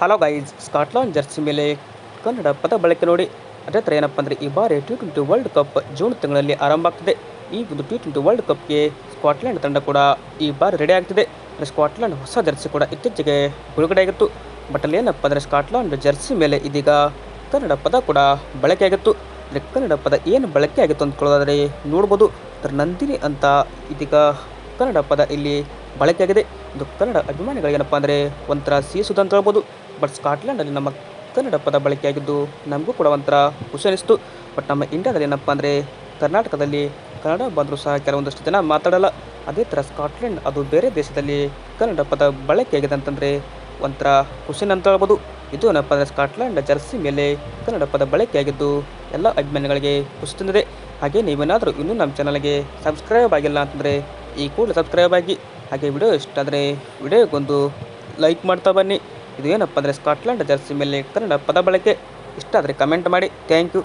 Hello guys ಸ್ಕಾಟ್ಲಾಂಡ್ Jersey ಮೇಲೆ ಕನ್ನಡ ಪದ ಬಳಕೆ ನೋಡಿ. ಅದೇ ಥರ ಏನಪ್ಪ ಅಂದರೆ ಈ ಬಾರಿ T twenty world cup June ತಿಂಗಳಲ್ಲಿ ಆರಂಭ ಆಗ್ತಿದೆ. ಈ ಒಂದು ಟಿ ಟ್ವೆಂಟಿ ವರ್ಲ್ಡ್ ಕಪ್ಗೆ ಸ್ಕಾಟ್ಲ್ಯಾಂಡ್ ತಂಡ ಕೂಡ ಈ ಬಾರಿ ರೆಡಿ ಆಗ್ತಿದೆ. ಅಂದರೆ ಸ್ಕಾಟ್ಲೆಂಡ್ ಹೊಸ ಜರ್ಸಿ ಕೂಡ ಇತ್ತೀಚೆಗೆ ಬಿಡುಗಡೆ ಆಗಿತ್ತು. ಬಟ್ ಅಲ್ಲಿ ಏನಪ್ಪ ಅಂದರೆ ಸ್ಕಾಟ್ಲ್ಯಾಂಡ್ ಜರ್ಸಿ ಮೇಲೆ ಇದೀಗ ಕನ್ನಡ ಪದ ಕೂಡ ಬಳಕೆ ಆಗಿತ್ತು. ಅಂದರೆ ಕನ್ನಡ ಪದ ಏನು ಬಳಕೆ ಆಗಿತ್ತು ಅಂದ್ಕೊಳ್ಳೋದಾದರೆ ನೋಡ್ಬೋದು. ಅದರ ನಂದಿನಿ ಅಂತ ಇದೀಗ ಕನ್ನಡ ಪದ ಇಲ್ಲಿ ಬಳಕೆಯಾಗಿದೆ ಇದು ಕನ್ನಡ ಅಭಿಮಾನಿಗಳಿಗೆ ಏನಪ್ಪ ಅಂದರೆ ಒಂಥರ ಸೀಸುದು ಅಂತ ಹೇಳ್ಬೋದು. ಬಟ್ ಸ್ಕಾಟ್ಲೆಂಡಲ್ಲಿ ನಮ್ಮ ಕನ್ನಡ ಪದ ಬಳಕೆಯಾಗಿದ್ದು ನಮಗೂ ಕೂಡ ಒಂಥರ ಖುಷಿ ಅನಿಸ್ತು ಬಟ್ ನಮ್ಮ ಇಂಡಿಯಾದಲ್ಲಿ ಏನಪ್ಪ ಅಂದರೆ ಕರ್ನಾಟಕದಲ್ಲಿ ಕನ್ನಡ ಬಂದರೂ ಸಹ ಕೆಲವೊಂದಷ್ಟು ಜನ ಮಾತಾಡಲ್ಲ. ಅದೇ ಥರ ಸ್ಕಾಟ್ಲೆಂಡ್ ಅದು ಬೇರೆ ದೇಶದಲ್ಲಿ ಕನ್ನಡ ಪದ ಬಳಕೆಯಾಗಿದೆ ಅಂತಂದರೆ ಒಂಥರ ಖುಷಿನ ಅಂತ ಹೇಳ್ಬೋದು. ಇದು ಏನಪ್ಪ ಅಂದರೆ ಸ್ಕಾಟ್ಲೆಂಡ್ ಜರ್ಸಿ ಮೇಲೆ ಕನ್ನಡ ಪದ ಬಳಕೆಯಾಗಿದ್ದು ಎಲ್ಲ ಅಭಿಮಾನಿಗಳಿಗೆ ಖುಷಿ ತಂದಿದೆ. ಹಾಗೆ ನೀವೇನಾದರೂ ಇನ್ನೂ ನಮ್ಮ ಚಾನಲ್ಗೆ ಸಬ್ಸ್ಕ್ರೈಬ್ ಆಗಿಲ್ಲ ಅಂತಂದರೆ ಈ ಕೂಡಲೇ ಸಬ್ಸ್ಕ್ರೈಬ್ ಆಗಿ. ಹಾಗೆ ವಿಡಿಯೋ ಇಷ್ಟ ಆದರೆ ವಿಡಿಯೋಗೊಂದು ಲೈಕ್ ಮಾಡ್ತಾ ಬನ್ನಿ. ಇದು ಏನಪ್ಪ ಅಂದರೆ ಸ್ಕಾಟ್ಲ್ಯಾಂಡ್ ಜರ್ಸಿ ಮೇಲೆ ಕನ್ನಡ ಪದ ಬಳಕೆ ಇಷ್ಟ ಆದರೆ ಕಮೆಂಟ್ ಮಾಡಿ. Thank you